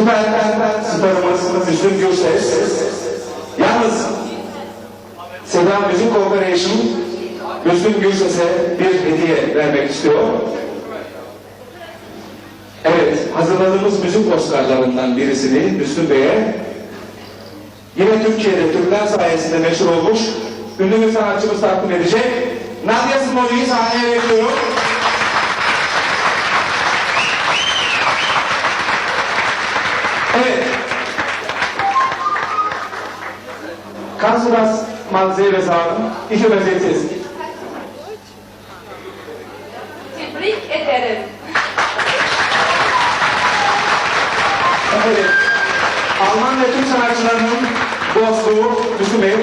Süper starımız Müslüm Gürses. Yalnız Seda Müzik Corporation Müslüm Gürses'e bir hediye vermek istiyor. Evet, hazırladığımız müzik Oscar'larından birisini Müslüm Bey'e yine Türkiye'de Türkler sayesinde meşhur olmuş ünlü bir sanatçımız takdim edecek. Nadia Smoli'yi sahneye bekliyorum. Kannst du das mal selber sagen? Ich übersetze es. Tebrik ederim. Evet. Alman ve Türk sanatçılarının dostluğu Müslüm Bey.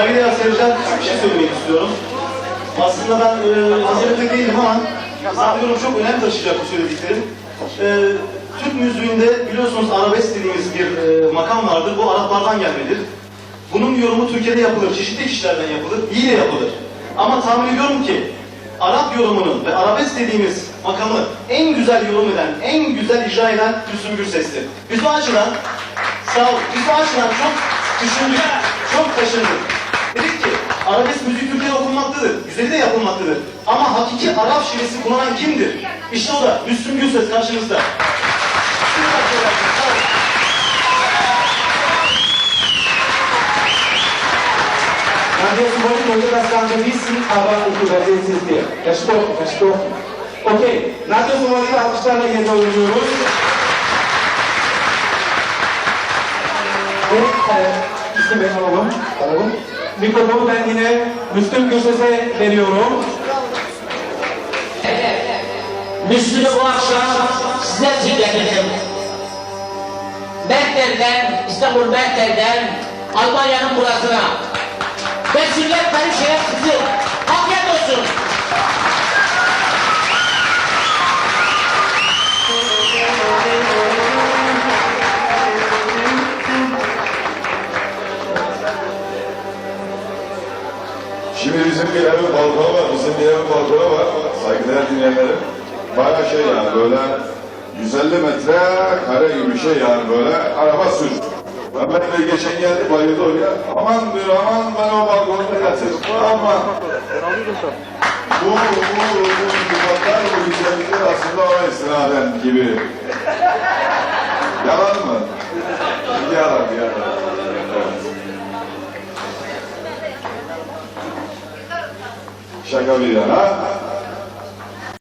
Saygıdeğer seyirciler bir şey söylemek istiyorum. Aslında ben e, hazırlıklı değilim ama zannediyorum çok önem taşıyacak bu söylediklerim. E, Türk müziğinde biliyorsunuz arabesk dediğimiz bir e, makam vardır. Bu Araplardan gelmedir. Bunun yorumu Türkiye'de yapılır. Çeşitli kişilerden yapılır. İyi de yapılır. Ama tahmin ediyorum ki Arap yorumunu ve arabesk dediğimiz makamı en güzel yorum eden, en güzel icra eden Müslüm Gürses'tir. Biz bu açıdan sağ ol, biz bu açıdan çok düşündük, çok taşındık. Dedik ki arabesk müziği Türkiye'de okunmaktadır, güzeli de yapılmaktadır. Ama hakiki Arap şivesi kullanan kimdir? İşte o da Müslüm Gürses karşınızda. Nadia Smoli wollte das Ganze wissen, aber ich übersetze es dir. Versprochen, versprochen. Okay, Nadia Smoli'yi alkışlarla yerine uğurluyoruz. Ve işte ben alalım, alalım. Mikrofonu ben yine Müslüm Gürses'e veriyorum. Müslüm'ü bu akşam sizler için getirdim. İstanbul Mertel'den Almanya'nın burasına. Vesiller Perişe'ye sizi. Şimdi bizim bir evin balkonu var, bizim bir evin balkonu var. Saygıdeğer dinleyenlerim. Baya şey yani böyle 150 metre kare gibi şey yani böyle araba sür. Mehmet Bey geçen geldi bayıldı oraya. Aman diyor aman ben o balkonda yatırım. Aman. Bu, bu, bu, bu dumanlar, bu güzellikler aslında ona istinaden gibi. Yalan já Galileará,